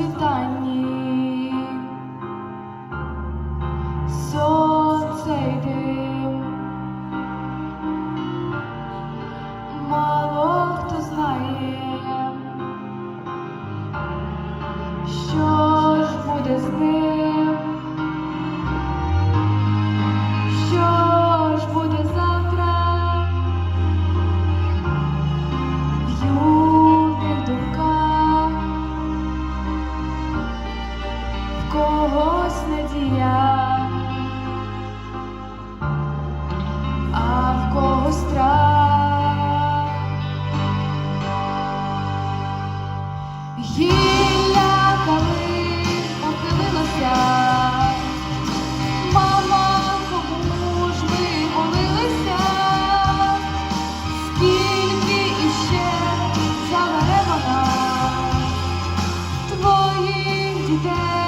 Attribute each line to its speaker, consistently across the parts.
Speaker 1: світанні, сонце йде, мало хто знає, що ж буде з ним, today.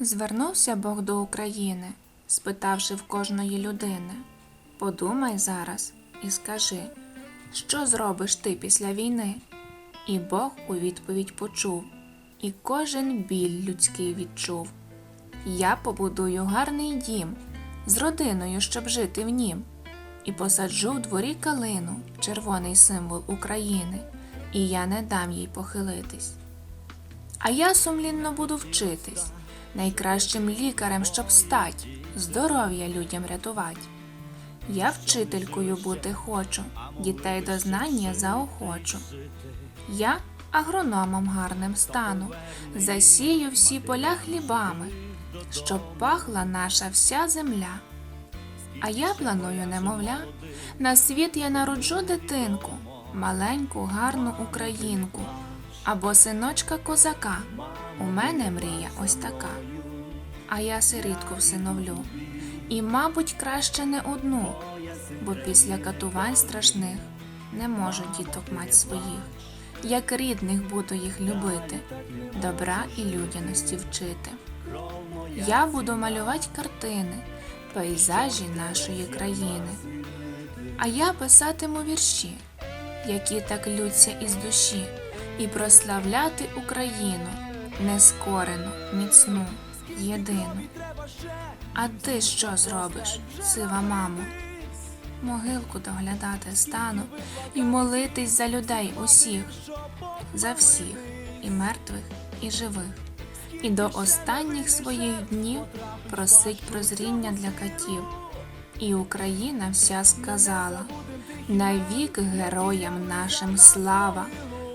Speaker 2: Звернувся Бог до України, спитавши в кожної людини: Подумай зараз і скажи, що зробиш ти після війни? І Бог у відповідь почув, і кожен біль людський відчув. Я побудую гарний дім з родиною, щоб жити в нім, і посаджу в дворі калину, червоний символ України, і я не дам їй похилитись. А я сумлінно буду вчитись, найкращим лікарем, щоб стать, здоров'я людям рятувати. Я вчителькою бути хочу, дітей до знання заохочу. Я агрономом гарним стану, засію всі поля хлібами, щоб пахла наша вся земля. А я планую, немовля, на світ я народжу дитинку, маленьку, гарну українку, або синочка козака. У мене мрія ось така. А я сирітку всиновлю. І, мабуть, краще не одну, бо після катувань страшних не можу діток мать своїх. Як рідних буду їх любити, добра і людяності вчити. Я буду малювати картини, пейзажі нашої країни. А я писатиму вірші, які так лються із душі, і прославляти Україну, нескорену, міцну, єдину. А ти що зробиш, сива мамо? Могилку доглядати стану і молитись за людей усіх, за всіх, і мертвих, і живих, і до останніх своїх днів просить прозріння для катів. І Україна вся сказала: навік героям нашим слава,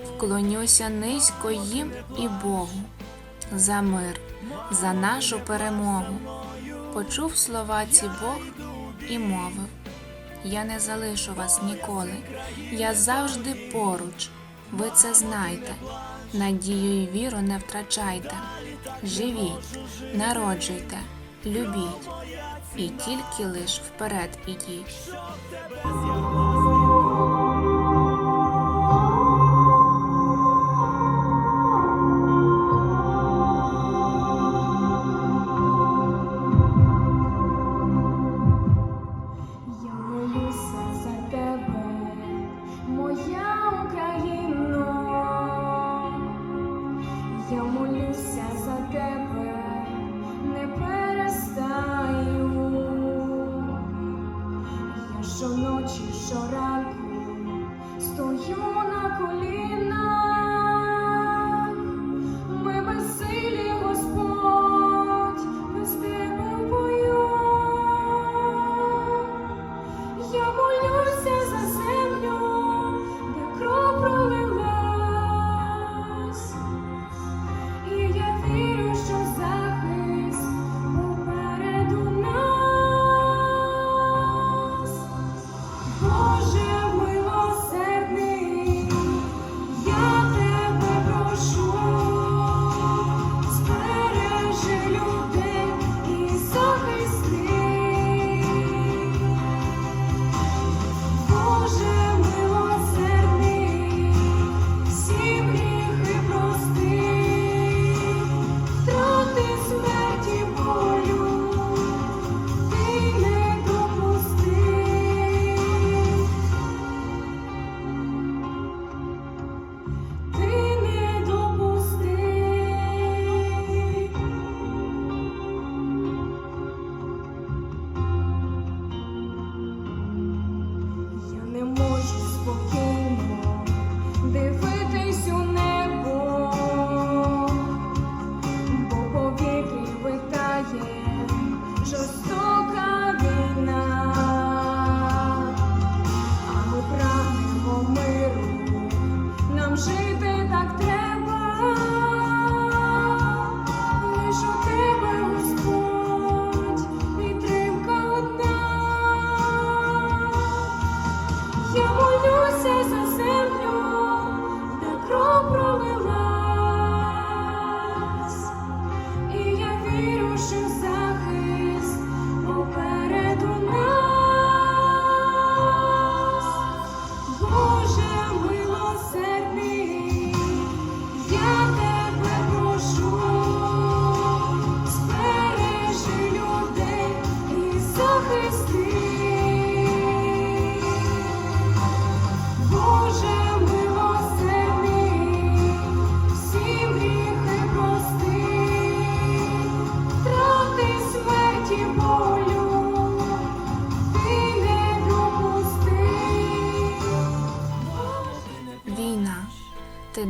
Speaker 2: вклонюся низько їм і Богу, за мир, за нашу перемогу. Почув слова ці Бог і мовив: Я не залишу вас ніколи, я завжди поруч. Ви це знайте, надію і віру не втрачайте. Живіть, народжуйте, любіть, і тільки лиш вперед ідіть.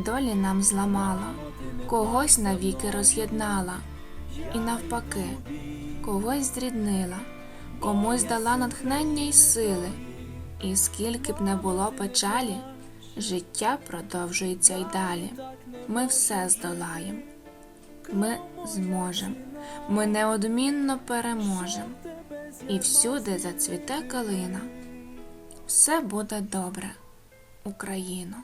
Speaker 2: Долі нам зламала, когось навіки роз'єднала, і навпаки, когось зріднила, комусь дала натхнення й сили. І скільки б не було печалі, життя продовжується й далі. Ми все здолаєм, ми зможем, ми неодмінно переможем. І всюди зацвіте калина. Все буде добре, Україно.